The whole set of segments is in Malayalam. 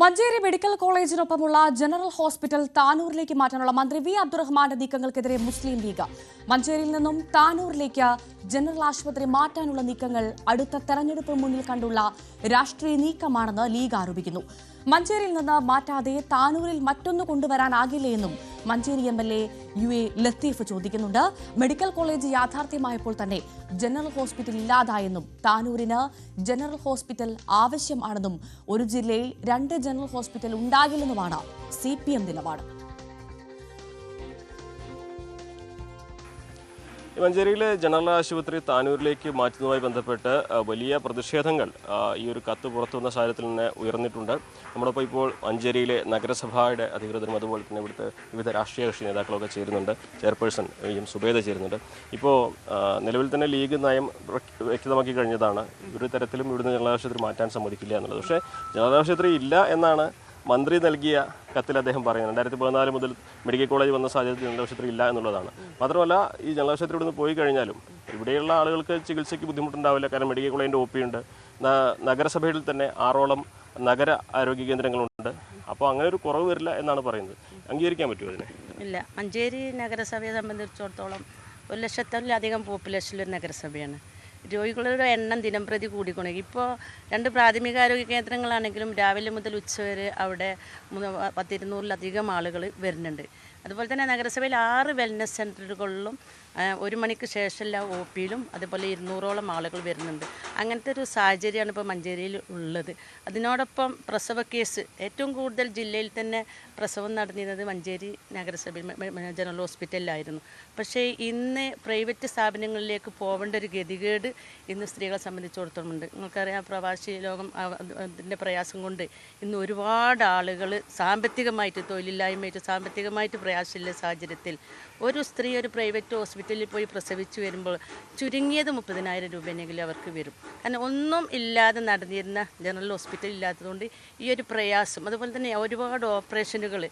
മഞ്ചേരി മെഡിക്കൽ കോളേജിനൊപ്പമുള്ള ജനറൽ ഹോസ്പിറ്റൽ താനൂരിലേക്ക് മാറ്റാനുള്ള മന്ത്രി വി അബ്ദുറഹ്മാന്റെ നീക്കങ്ങൾക്കെതിരെ മുസ്ലിം ലീഗ്. മഞ്ചേരിയിൽ നിന്നും താനൂരിലേക്ക് ജനറൽ ആശുപത്രി മാറ്റാനുള്ള നീക്കങ്ങൾ അടുത്ത തെരഞ്ഞെടുപ്പ് മുന്നിൽ കണ്ടുള്ള രാഷ്ട്രീയ നീക്കമാണെന്ന് ലീഗ് ആരോപിക്കുന്നു. മഞ്ചേരിയിൽ നിന്ന് മാറ്റാതെ താനൂരിൽ മറ്റൊന്ന് കൊണ്ടുവരാനാകില്ലേ എന്നും Manjeri M L A U A Latheef ചോദിക്കുന്നുണ്ട്. മെഡിക്കൽ കോളേജ് യാഥാർത്ഥ്യമായപ്പോൾ തന്നെ ജനറൽ ഹോസ്പിറ്റൽ ഇല്ലാതായെന്നും താനൂരിന് ജനറൽ ഹോസ്പിറ്റൽ ആവശ്യമാണെന്നും ഒരു ജില്ലയിൽ രണ്ട് ജനറൽ ഹോസ്പിറ്റൽ ഉണ്ടാകില്ലെന്നുമാണ് സി പി എം നിലപാട്. മഞ്ചേരിയിലെ ജനറൽ ആശുപത്രി താനൂരിലേക്ക് മാറ്റുന്നതുമായി ബന്ധപ്പെട്ട് വലിയ പ്രതിഷേധങ്ങൾ ഈ ഒരു കത്ത് പുറത്തു വന്ന സാഹചര്യത്തിൽ നിന്ന് ഉയർന്നിട്ടുണ്ട്. നമ്മളിപ്പോൾ ഇപ്പോൾ മഞ്ചേരിയിലെ നഗരസഭയുടെ അധികൃതരും അതുപോലെ തന്നെ ഇവിടുത്തെ വിവിധ രാഷ്ട്രീയ കക്ഷി നേതാക്കളൊക്കെ ചേരുന്നുണ്ട്. ചെയർപേഴ്സൺ എം സുബേദ ചേരുന്നുണ്ട്. ഇപ്പോൾ നിലവിൽ തന്നെ ലീഗ് നയം വ്യക്തമാക്കി കഴിഞ്ഞതാണ്. ഒരു തരത്തിലും ഇവിടുന്ന് ജനറൽ ആശുപത്രി മാറ്റാൻ സമ്മതിക്കില്ല എന്നുള്ളത്. പക്ഷേ ജനറൽ ആശുപത്രി ഇല്ല എന്നാണ് മന്ത്രി നൽകിയ കത്തിൽ അദ്ദേഹം പറയുന്നത് രണ്ടായിരത്തി പതിനാല് മുതൽ മെഡിക്കൽ കോളേജ് വന്ന സാഹചര്യത്തിൽ ജനറൽ ആശുപത്രി ഇല്ല എന്നുള്ളതാണ്. മാത്രമല്ല ഈ ജനറൽ ആശുപത്രി ഇവിടുന്ന് പോയി കഴിഞ്ഞാലും ഇവിടെയുള്ള ആളുകൾക്ക് ചികിത്സയ്ക്ക് ബുദ്ധിമുട്ടുണ്ടാവില്ല. കാരണം മെഡിക്കൽ കോളേജിന്റെ ഒ പി ഉണ്ട്. നഗരസഭയിൽ തന്നെ ആറോളം നഗര ആരോഗ്യ കേന്ദ്രങ്ങളുണ്ട്. അപ്പോൾ അങ്ങനെ ഒരു കുറവ് വരില്ല എന്നാണ് പറയുന്നത്. അംഗീകരിക്കാൻ പറ്റുമോ അതിനെ ഇല്ല. മഞ്ചേരി നഗരസഭയെ സംബന്ധിച്ചിടത്തോളം ഒരു ലക്ഷത്തിലധികം പോപ്പുലേഷനിലൊരു നഗരസഭയാണ്. രോഗികളുടെ എണ്ണം ദിനം പ്രതി കൂടിക്കൊണ്ടിരിക്കും ഇപ്പോൾ രണ്ട് പ്രാഥമിക ആരോഗ്യ കേന്ദ്രങ്ങളാണെങ്കിലും രാവിലെ മുതൽ ഉച്ചവരെ അവിടെ പത്തിരുന്നൂറിലധികം ആളുകൾ വരുന്നുണ്ട്. അതുപോലെ തന്നെ നഗരസഭയിൽ ആറ് വെൽനസ് സെന്ററുകളിലും ഒരു മണിക്ക് ശേഷമുള്ള ഒ പിയിലും അതുപോലെ ഇരുന്നൂറോളം ആളുകൾ വരുന്നുണ്ട്. അങ്ങനത്തെ ഒരു സാഹചര്യമാണ് ഇപ്പോൾ മഞ്ചേരിയിൽ ഉള്ളത്. അതിനോടൊപ്പം പ്രസവ കേസ് ഏറ്റവും കൂടുതൽ ജില്ലയിൽ തന്നെ പ്രസവം നടന്നിരുന്നത് മഞ്ചേരി നഗരസഭ ജനറൽ ഹോസ്പിറ്റലിലായിരുന്നു. പക്ഷേ ഇന്ന് പ്രൈവറ്റ് സ്ഥാപനങ്ങളിലേക്ക് പോകേണ്ട ഒരു ഗതികേട് ഇന്ന് സ്ത്രീകളെ സംബന്ധിച്ചിടത്തോളമുണ്ട് നിങ്ങൾക്കറിയാം പ്രവാസി ലോകം അതിന്റെ പ്രയാസം കൊണ്ട് ഇന്ന് ഒരുപാട് ആളുകൾ സാമ്പത്തികമായിട്ട് തൊഴിലില്ലായ്മയായിട്ട് സാമ്പത്തികമായിട്ട് പ്രയാസമില്ല സാഹചര്യത്തിൽ ഒരു സ്ത്രീ ഒരു പ്രൈവറ്റ് ഹോസ്പിറ്റലിൽ പോയി പ്രസവിച്ചു വരുമ്പോൾ ചുരുങ്ങിയത് മുപ്പതിനായിരം രൂപയെങ്കിലും അവർക്ക് വരും. കാരണം ഒന്നും ഇല്ലാതെ നടന്നിരുന്ന ജനറൽ ഹോസ്പിറ്റൽ ഇല്ലാത്തതുകൊണ്ട് ഈ ഒരു പ്രയാസം അതുപോലെ തന്നെ ഒരുപാട് ഓപ്പറേഷനുകൾ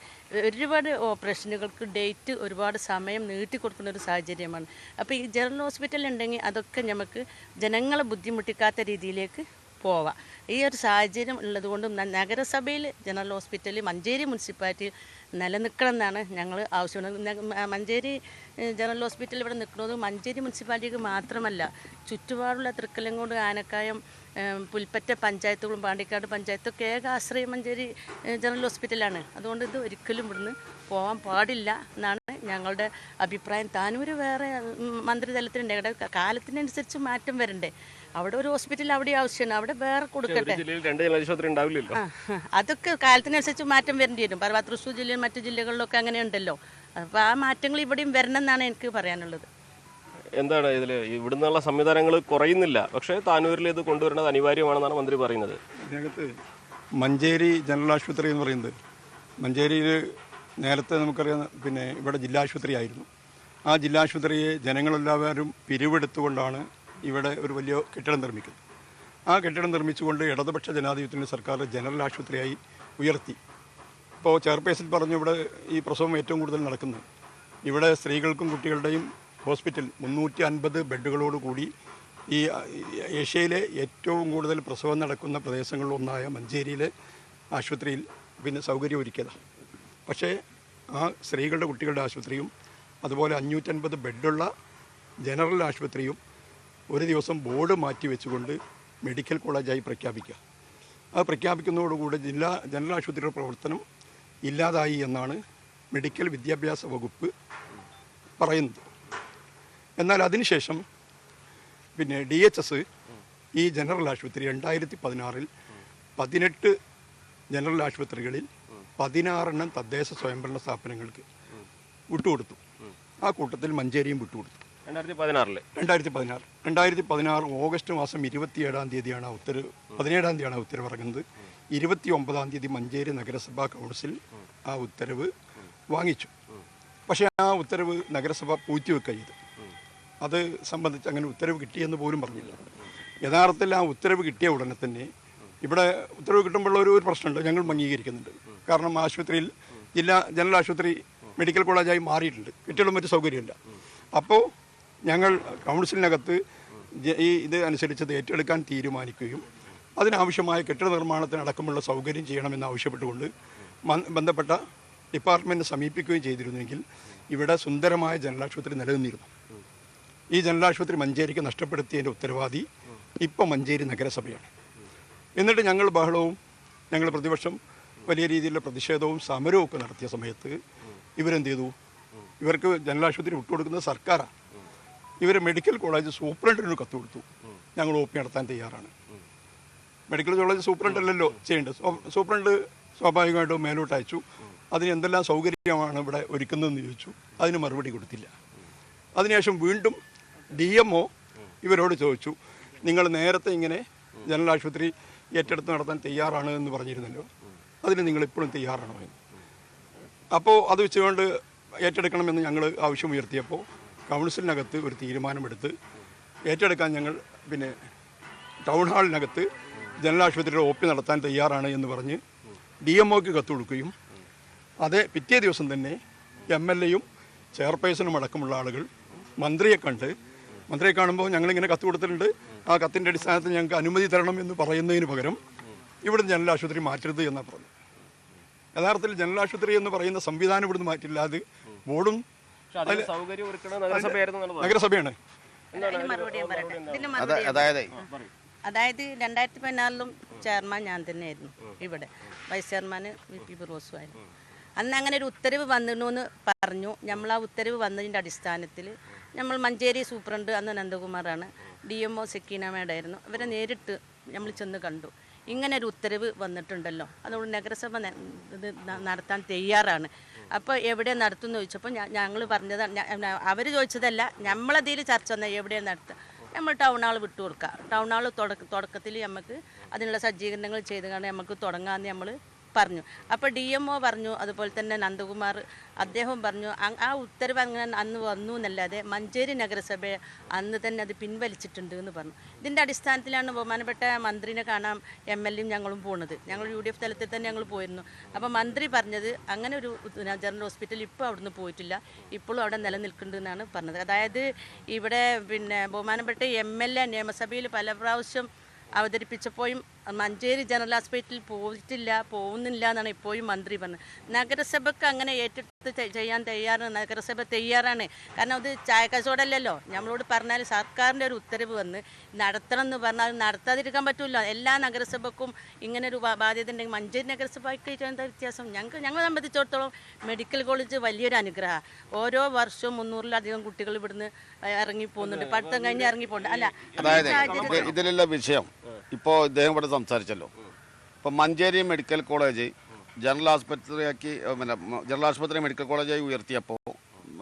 ഒരുപാട് ഓപ്പറേഷനുകൾക്ക് ഡേറ്റ് ഒരുപാട് സമയം നീട്ടി കൊടുക്കുന്ന ഒരു സാഹചര്യമാണ്. അപ്പോൾ ഈ ജനറൽ ഹോസ്പിറ്റൽ ഉണ്ടെങ്കിൽ അതൊക്കെ നമുക്ക് ജനങ്ങളെ ബുദ്ധിമുട്ടിക്കാത്ത രീതിയിലേക്ക് പോവാം. ഈ ഒരു സാഹചര്യം ഉള്ളതുകൊണ്ടും നഗരസഭയിൽ ജനറൽ ഹോസ്പിറ്റൽ മഞ്ചേരി മുനിസിപ്പാലിറ്റി നിലനിൽക്കണം എന്നാണ് ഞങ്ങൾ ആവശ്യപ്പെടുന്നത് മഞ്ചേരി ജനറൽ ഹോസ്പിറ്റൽ ഇവിടെ നിൽക്കുന്നത് മഞ്ചേരി മുനിസിപ്പാലിറ്റിക്ക് മാത്രമല്ല ചുറ്റുപാടുള്ള തൃക്കലങ്കോട് ആനക്കായം പുൽപ്പറ്റ പഞ്ചായത്തുകളും പാണ്ടിക്കാട് പഞ്ചായത്തൊക്കെ ഏക ആശ്രയം മഞ്ചേരി ജനറൽ ഹോസ്പിറ്റലാണ്. അതുകൊണ്ട് ഇത് ഒരിക്കലും ഇവിടുന്ന് പോകാൻ പാടില്ല എന്നാണ് ഞങ്ങളുടെ അഭിപ്രായം. താനൂര് വേറെ മന്ത്രിതലത്തിലുണ്ട് കാലത്തിനനുസരിച്ച് മാറ്റം വരണ്ടേ. അവിടെ ഒരു ഹോസ്പിറ്റൽ അവിടെ ആവശ്യമാണ് അവിടെ വേറെ കൊടുക്കട്ടെ? ജില്ലയിൽ രണ്ട് ജനറൽ ആശുപത്രി ഉണ്ടാവില്ലല്ലോ. അതൊക്കെ കാലത്തിനനുസരിച്ച് മാറ്റം വരേണ്ടി വരും. പല തൃശ്ശൂർ ജില്ലയിൽ മറ്റു ജില്ലകളിലൊക്കെ അങ്ങനെ ഉണ്ടല്ലോ അപ്പോൾ ആ മാറ്റങ്ങൾ ഇവിടെയും വരണം എന്നാണ് എനിക്ക് പറയാനുള്ളത്. എന്താണ് ഇതിൽ ഇവിടുന്നുള്ള സംവിധാനങ്ങൾ കുറയുന്നില്ല. പക്ഷേ താനൂരിൽ ഇത് കൊണ്ടുവരേണ്ടത് അനിവാര്യമാണെന്നാണ് മന്ത്രി പറയുന്നത്. ഇതിനകത്ത് മഞ്ചേരി ജനറൽ ആശുപത്രി എന്ന് പറയുന്നത് മഞ്ചേരിയിൽ നേരത്തെ നമുക്കറിയാം പിന്നെ ഇവിടെ ജില്ലാ ആശുപത്രി ആയിരുന്നു ആ ജില്ലാ ആശുപത്രിയെ ജനങ്ങളെല്ലാവരും പിരിവെടുത്തുകൊണ്ടാണ് ഇവിടെ ഒരു വലിയ കെട്ടിടം നിർമ്മിക്കുന്നു. ആ കെട്ടിടം നിർമ്മിച്ചുകൊണ്ട് ഇടതുപക്ഷ ജനാധിപത്യത്തിന്റെ സർക്കാർ ജനറൽ ആശുപത്രിയായി ഉയർത്തി. ഇപ്പോൾ ചെയർപേഴ്സൺ പറഞ്ഞു ഇവിടെ ഈ പ്രസവം ഏറ്റവും കൂടുതൽ നടക്കുന്നു. ഇവിടെ സ്ത്രീകൾക്കും കുട്ടികളുടെയും ഹോസ്പിറ്റൽ മുന്നൂറ്റി അൻപത് ബെഡുകളോട് കൂടി ഈ ഏഷ്യയിലെ ഏറ്റവും കൂടുതൽ പ്രസവം നടക്കുന്ന പ്രദേശങ്ങളിലൊന്നായ മഞ്ചേരിയിലെ ആശുപത്രിയിൽ പിന്നെ സൗകര്യം ഒരുക്കിയതാണ്. പക്ഷേ ആ സ്ത്രീകളുടെ കുട്ടികളുടെ ആശുപത്രിയും അതുപോലെ അഞ്ഞൂറ്റൻപത് ബെഡുള്ള ജനറൽ ആശുപത്രിയും ഒരു ദിവസം ബോർഡ് മാറ്റി വെച്ചുകൊണ്ട് മെഡിക്കൽ കോളേജായി പ്രഖ്യാപിക്കുക. അത് പ്രഖ്യാപിക്കുന്നതോടുകൂടി ജില്ലാ ജനറൽ ആശുപത്രിയുടെ പ്രവർത്തനം ഇല്ലാതായി എന്നാണ് മെഡിക്കൽ വിദ്യാഭ്യാസ വകുപ്പ് പറയുന്നത്. എന്നാൽ അതിനുശേഷം പിന്നെ ഡി എച്ച് എസ് ഈ ജനറൽ ആശുപത്രി രണ്ടായിരത്തി പതിനാറിൽ പതിനെട്ട് ജനറൽ ആശുപത്രികളിൽ പതിനാറെണ്ണം തദ്ദേശ സ്വയംഭരണ സ്ഥാപനങ്ങൾക്ക് വിട്ടുകൊടുത്തു. ആ കൂട്ടത്തിൽ മഞ്ചേരിയും വിട്ടുകൊടുത്തു. രണ്ടായിരത്തി പതിനാറിൽ രണ്ടായിരത്തി പതിനാറ് രണ്ടായിരത്തി പതിനാറ് ഓഗസ്റ്റ് മാസം ഇരുപത്തിയേഴാം തീയതിയാണ് ഉത്തരവ് പതിനേഴാം തീയതിയാണ് ഉത്തരവ് ഇറങ്ങുന്നത്. ഇരുപത്തി ഒമ്പതാം തീയതി മഞ്ചേരി നഗരസഭാ കൗൺസിൽ ആ ഉത്തരവ് വാങ്ങിച്ചു. പക്ഷേ ആ ഉത്തരവ് നഗരസഭ പൂഴ്ത്തിവെക്കുക ചെയ്തു അത് സംബന്ധിച്ച് അങ്ങനെ ഉത്തരവ് കിട്ടിയെന്ന് പോലും പറഞ്ഞില്ല. യഥാർത്ഥത്തിൽ ആ ഉത്തരവ് കിട്ടിയ ഉടനെ തന്നെ ഇവിടെ ഉത്തരവ് കിട്ടുമ്പോൾ ഒരു പ്രശ്നമുണ്ട്. ഞങ്ങൾ അംഗീകരിക്കുന്നുണ്ട് കാരണം ആശുപത്രിയിൽ ജില്ലാ ജനറൽ ആശുപത്രി മെഡിക്കൽ കോളേജായി മാറിയിട്ടുണ്ട്. കിട്ടിയുള്ള മറ്റു സൗകര്യമില്ല. അപ്പോൾ ഞങ്ങൾ കൗൺസിലിനകത്ത് ഈ ഇത് അനുസരിച്ച് ഏറ്റെടുക്കാൻ തീരുമാനിക്കുകയും അതിനാവശ്യമായ കെട്ടിട നിർമ്മാണത്തിനടക്കമുള്ള സൗകര്യം ചെയ്യണമെന്ന് ആവശ്യപ്പെട്ടുകൊണ്ട് ബന്ധപ്പെട്ട ഡിപ്പാർട്ട്മെന്റ് സമീപിക്കുകയും ചെയ്തിരുന്നെങ്കിൽ ഇവിടെ സുന്ദരമായ ജനലാശുപത്രി നിലനിന്നിരുന്നു. ഈ ജനലാശുപത്രി മഞ്ചേരിക്ക് നഷ്ടപ്പെടുത്തിയതിന്റെ ഉത്തരവാദി ഇപ്പോൾ മഞ്ചേരി നഗരസഭയാണ്. എന്നിട്ട് ഞങ്ങൾ ബഹളവും ഞങ്ങൾ പ്രതിപക്ഷം വലിയ രീതിയിലുള്ള പ്രതിഷേധവും സമരവും ഒക്കെ നടത്തിയ സമയത്ത് ഇവരെന്ത് ചെയ്തു? ഇവർക്ക് ജനലാശുപത്രി വിട്ടുകൊടുക്കുന്നത് സർക്കാരാണ്. ഇവർ മെഡിക്കൽ കോളേജ് സൂപ്രണ്ടിന് കത്ത് കൊടുത്തു. ഞങ്ങൾ ഒ പി നടത്താൻ തയ്യാറാണ്. മെഡിക്കൽ കോളേജ് സൂപ്രണ്ട് അല്ലല്ലോ. ചെയ്യേണ്ടത് സൂപ്രണ്ട് സ്വാഭാവികമായിട്ടും മേലോട്ട് അയച്ചു. അതിന് എന്തെല്ലാം സൗകര്യമാണ് ഇവിടെ ഒരുക്കുന്നതെന്ന് ചോദിച്ചു. അതിന് മറുപടി കൊടുത്തില്ല. അതിനുശേഷം വീണ്ടും ഡി എം ഒ ഇവരോട് ചോദിച്ചു. നിങ്ങൾ നേരത്തെ ഇങ്ങനെ ജനറൽ ആശുപത്രി ഏറ്റെടുത്ത് നടത്താൻ തയ്യാറാണ് എന്ന് പറഞ്ഞിരുന്നല്ലോ. അതിന് നിങ്ങൾ ഇപ്പോഴും തയ്യാറാണോ? എന്ന്. അപ്പോൾ അത് വെച്ചുകൊണ്ട് ഏറ്റെടുക്കണമെന്ന് ഞങ്ങൾ ആവശ്യം ഉയർത്തിയപ്പോൾ കൗൺസിലിനകത്ത് ഒരു തീരുമാനമെടുത്ത് ഏറ്റെടുക്കാൻ ഞങ്ങൾ പിന്നെ ടൗൺ ഹാളിനകത്ത് ജനറൽ ആശുപത്രിയുടെ നടത്താൻ തയ്യാറാണ് എന്ന് പറഞ്ഞ് ഡി എം ഒക്ക് കത്ത് കൊടുക്കുകയും അതേ പിറ്റേ ദിവസം തന്നെ എം എൽ എയും ചെയർപേഴ്സണും അടക്കമുള്ള ആളുകൾ മന്ത്രിയെ കണ്ട് മന്ത്രിയെ കാണുമ്പോൾ ഞങ്ങളിങ്ങനെ കത്ത് കൊടുത്തിട്ടുണ്ട്. ആ കത്തിന്റെ അടിസ്ഥാനത്തിൽ ഞങ്ങൾക്ക് അനുമതി തരണം എന്ന് പറയുന്നതിന് പകരം ഇവിടുന്ന് ജനറൽ ആശുപത്രി മാറ്റരുത് എന്നാണ് പറഞ്ഞത് യഥാർത്ഥത്തിൽ ജനറൽ ആശുപത്രി എന്ന് പറയുന്ന സംവിധാനം ഇവിടുന്ന് മാറ്റില്ല. അത് ബോർഡും നഗരസഭയാണ്. അതായത് അതായത് രണ്ടായിരത്തി പതിനാറിലും ചെയർമാൻ ഞാൻ തന്നെയായിരുന്നു ഇവിടെ. വൈസ് ചെയർമാൻ വി പി ഫിറോസും ആയിരുന്നു അന്ന് അങ്ങനെ ഒരു ഉത്തരവ് വന്നിരുന്നു എന്ന് പറഞ്ഞു. നമ്മൾ ആ ഉത്തരവ് വന്നതിന്റെ അടിസ്ഥാനത്തിൽ നമ്മൾ മഞ്ചേരി സൂപ്രണ്ട് അന്ന് നന്ദകുമാറാണ് ഡി എം ഒ സെക്കീന മേഡായിരുന്നു. അവരെ നേരിട്ട് നമ്മൾ ചെന്ന് കണ്ടു. ഇങ്ങനെ ഒരു ഉത്തരവ് വന്നിട്ടുണ്ടല്ലോ. അതുകൊണ്ട് നഗരസഭ ഇത് നടത്താൻ തയ്യാറാണ്. അപ്പോൾ എവിടെ നടത്തുമെന്ന് ചോദിച്ചപ്പോൾ ഞങ്ങൾ പറഞ്ഞത് അവർ ചോദിച്ചതല്ല നമ്മളതിൽ ചർച്ച വന്നാൽ എവിടെ നടത്തുക നമ്മൾ ടൗൺ ഹാൾ വിട്ടു കൊടുക്കുക ടൗൺ ഹാൾ തുടക്ക തുടക്കത്തിൽ നമുക്ക് അതിനുള്ള സജ്ജീകരണങ്ങൾ ചെയ്ത് കാരണം നമുക്ക് തുടങ്ങാമെന്ന് നമ്മൾ പറഞ്ഞു. അപ്പോൾ ഡി എം ഒ പറഞ്ഞു അതുപോലെ തന്നെ നന്ദകുമാർ അദ്ദേഹം പറഞ്ഞു ആ ഉത്തരവ് അങ്ങനെ അന്ന് വന്നു എന്നല്ലാതെ മഞ്ചേരി നഗരസഭ അന്ന് തന്നെ അത് പിൻവലിച്ചിട്ടുണ്ട് എന്ന് പറഞ്ഞു. ഇതിന്റെ അടിസ്ഥാനത്തിലാണ് ബഹുമാനപ്പെട്ട മന്ത്രിനെ കാണാൻ എം എൽ എയും ഞങ്ങളും പോണത്. ഞങ്ങൾ യു ഡി എഫ് തലത്തിൽ തന്നെ ഞങ്ങൾ പോയിരുന്നു. അപ്പോൾ മന്ത്രി പറഞ്ഞത് അങ്ങനെ ഒരു ജനറൽ ഹോസ്പിറ്റൽ ഇപ്പോൾ അവിടുന്ന് പോയിട്ടില്ല. ഇപ്പോഴും അവിടെ നിലനിൽക്കുന്നുണ്ടെന്നാണ് പറഞ്ഞത്. അതായത് ഇവിടെ പിന്നെ ബഹുമാനപ്പെട്ട എം എൽ എ നിയമസഭയിൽ പല പ്രാവശ്യം അവതരിപ്പിച്ചപ്പോഴും മഞ്ചേരി ജനറൽ ഹോസ്പിറ്റലിൽ പോയിട്ടില്ല പോകുന്നില്ല എന്നാണ് ഇപ്പോഴും മന്ത്രി പറഞ്ഞത്. നഗരസഭയ്ക്ക് അങ്ങനെ ഏറ്റെടുത്ത് ചെ- ചെയ്യാൻ തയ്യാറാണ് നഗരസഭ തയ്യാറാണ്. കാരണം അത് ചായക്കച്ചവടമല്ലല്ലോ. നമ്മളോട് പറഞ്ഞാൽ സർക്കാരിന്റെ ഒരു ഉത്തരവ് വന്ന് നടത്തണം എന്ന് പറഞ്ഞാൽ അത് നടത്താതിരിക്കാൻ പറ്റില്ല എല്ലാ നഗരസഭക്കും ഇങ്ങനെ ഒരു ബാധ്യത ഉണ്ടെങ്കിൽ മഞ്ചേരി നഗരസഭയ്ക്ക് എന്താ വ്യത്യാസം? ഞങ്ങൾക്ക് ഞങ്ങളെ സംബന്ധിച്ചിടത്തോളം മെഡിക്കൽ കോളേജ് വലിയൊരു അനുഗ്രഹം. ഓരോ വർഷവും മുന്നൂറിലധികം കുട്ടികൾ ഇവിടുന്ന് ഇറങ്ങി പോകുന്നുണ്ട്. പഠിത്തം കഴിഞ്ഞ് ഇറങ്ങി പോകുന്നുണ്ട്. അല്ല അതായത് ഇതിലുള്ള വിഷയം ഇപ്പോൾ ഇദ്ദേഹം ഇവിടെ സംസാരിച്ചല്ലോ. ഇപ്പം മഞ്ചേരി മെഡിക്കൽ കോളേജ് ജനറൽ ആശുപത്രിയാക്കി ഏഹ് പിന്നെ ജനറൽ ആശുപത്രി മെഡിക്കൽ കോളേജായി ഉയർത്തിയപ്പോൾ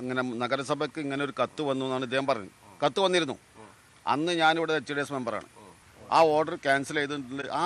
ഇങ്ങനെ നഗരസഭയ്ക്ക് ഇങ്ങനെ ഒരു കത്ത് വന്നു എന്നാണ് ഇദ്ദേഹം പറഞ്ഞത്. കത്ത് വന്നിരുന്നു. അന്ന് ഞാനിവിടെ എച്ച് ഡി എസ് മെമ്പറാണ് ആ ഓർഡർ ക്യാൻസൽ ചെയ്തിട്ടുണ്ട്. ആ